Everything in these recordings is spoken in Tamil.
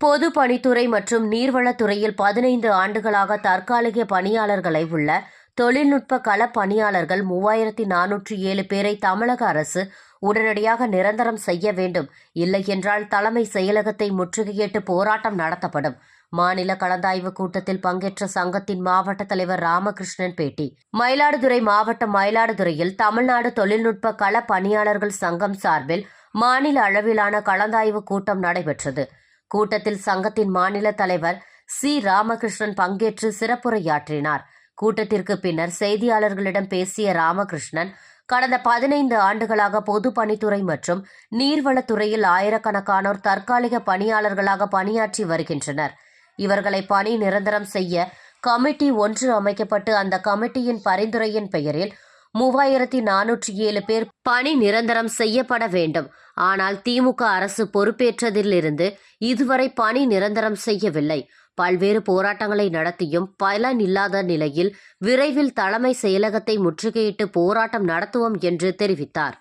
பொது பணித்துறை மற்றும் நீர்வளத்துறையில் பதினைந்து ஆண்டுகளாக தற்காலிக பணியாளர்களை உள்ள தொழில்நுட்ப கள பணியாளர்கள் மூவாயிரத்தி நானூற்றி ஏழு பேரை தமிழக அரசு உடனடியாக நிரந்தரம் செய்ய வேண்டும். இல்லையென்றால் தலைமை செயலகத்தை முற்றுகையிட்டு போராட்டம் நடத்தப்படும். மாநில கலந்தாய்வு கூட்டத்தில் பங்கேற்ற சங்கத்தின் மாவட்ட தலைவர் ராமகிருஷ்ணன் பேட்டி. மயிலாடுதுறை மாவட்டம் மயிலாடுதுறையில் தமிழ்நாடு தொழில்நுட்ப கள பணியாளர்கள் சங்கம் சார்பில் மாநில அளவிலான கலந்தாய்வு கூட்டம் நடைபெற்றது. கூட்டத்தில் சங்கத்தின் மாநில தலைவர் சி. ராமகிருஷ்ணன் பங்கேற்று சிறப்புரையாற்றினார். கூட்டத்திற்கு பின்னர் செய்தியாளர்களிடம் பேசிய ராமகிருஷ்ணன் கடந்த பதினைந்து ஆண்டுகளாக பொதுப்பணித்துறை மற்றும் நீர்வளத்துறையில் ஆயிரக்கணக்கானோர் தற்காலிக பணியாளர்களாக பணியாற்றி வருகின்றனர். இவர்களை பணி நிரந்தரம் செய்ய கமிட்டி ஒன்று அமைக்கப்பட்டு அந்த கமிட்டியின் பரிந்துரையின் பெயரில் மூவாயிரத்தி நானூற்றி ஏழு பேர் பணி நிரந்தரம் செய்யப்பட வேண்டும். ஆனால் திமுக அரசு பொறுப்பேற்றதிலிருந்து இதுவரை பணி நிரந்தரம் செய்யவில்லை. பல்வேறு போராட்டங்களை நடத்தியும் பலன் இல்லாத நிலையில் விரைவில் தலைமை செயலகத்தை முற்றுகையிட்டு போராட்டம் நடத்துவோம் என்று தெரிவித்தார்.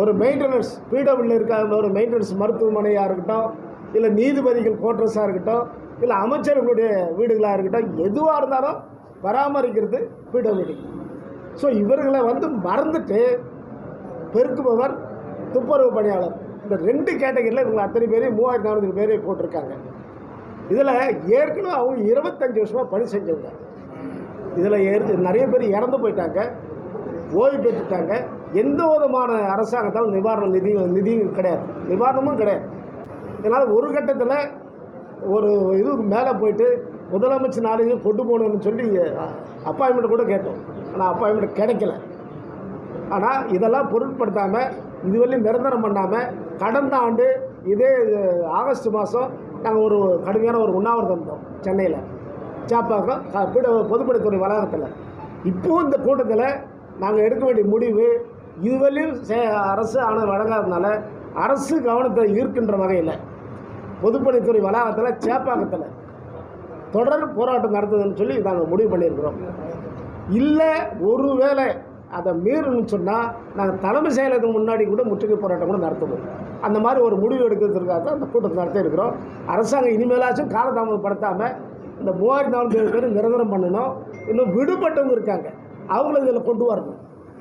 ஒரு மெயின்டெனன்ஸ் பிடபிள்யூ இருக்காங்க ஒரு மெயின்டெனன்ஸ் மருத்துவமனையாக இருக்கட்டும் இல்லை நீதிபதிகள் கோட்ரஸாக இருக்கட்டும் இல்லை அமைச்சர்களுடைய வீடுகளாக இருக்கட்டும் எதுவாக இருந்தாலும் பராமரிக்கிறது பிடபிள்யூ. ஸோ இவர்களை வந்து மறந்துட்டு பெருக்குபவர் துப்புரவு பணியாளர். இந்த ரெண்டு கேட்டகரியில் இவங்க அத்தனை பேரையும் மூவாயிரத்தி நானூறு பேரையும் போட்டிருக்காங்க. இதில் ஏற்கனவே அவங்க இருபத்தஞ்சி வருஷமாக பணி செஞ்சவங்க. இதில் ஏறி நிறைய பேர் இறந்து போயிட்டாங்க ஓய்வு பெற்றுட்டாங்க. எந்த விதமான அரசாங்கத்தால் நிவாரண நிதி நிதியும் கிடையாது. நிவாரணமும் கிடையாது. இதனால் ஒரு கட்டத்தில் ஒரு இதுக்கு மேலே போயிட்டு முதலமைச்சர் நாளைக்கு கொண்டு போகணும்னு சொல்லி அப்பாயின்மெண்ட் கூட கேட்டோம். ஆனால் அப்பாயின்மெண்ட் கிடைக்கல. ஆனால் இதெல்லாம் பொருட்படுத்தாமல் இதுவரையும் நிரந்தரம் பண்ணாமல் கடந்த ஆண்டு இதே ஆகஸ்ட் மாதம் நாங்கள் ஒரு கடுமையான ஒரு உண்ணாவிரதம் இருந்தோம் சென்னையில். சாப்பாக்கம் க- பொதுப்பணித்துறை வளாகத்தில். இப்போது இந்த கூட்டத்தில் நாங்கள் எடுக்க வேண்டிய முடிவு இதுவரையும் அரசு ஆணை வழங்காததுனால அரசு கவனத்தை ஈர்க்கின்ற வகையில் பொதுப்பணித்துறை வளாகத்தில் சேப்பாக்கத்தில் தொடர் போராட்டம் நடத்துதுன்னு சொல்லி நாங்கள் முடிவு பண்ணியிருக்கிறோம். இல்லை ஒருவேளை அதை மீறணும்னு சொன்னால் நாங்கள் தலைமை செயலகத்துக்கு முன்னாடி கூட முற்றுகை போராட்டம் கூட நடத்துவோம் அந்த மாதிரி ஒரு முடிவு எடுக்கிறதுக்காக தான் அந்த கூட்டத்தை நடத்தியிருக்கிறோம் அரசாங்கம் இனிமேலாச்சும் காலதாமதப்படுத்தாமல் இந்த மூவாயிரத்தி நாலு பேர் நிரந்தரம் பண்ணணும். இன்னும் விடுபட்டவங்க இருக்காங்க. அவங்கள இதில் கொண்டு வரணும்.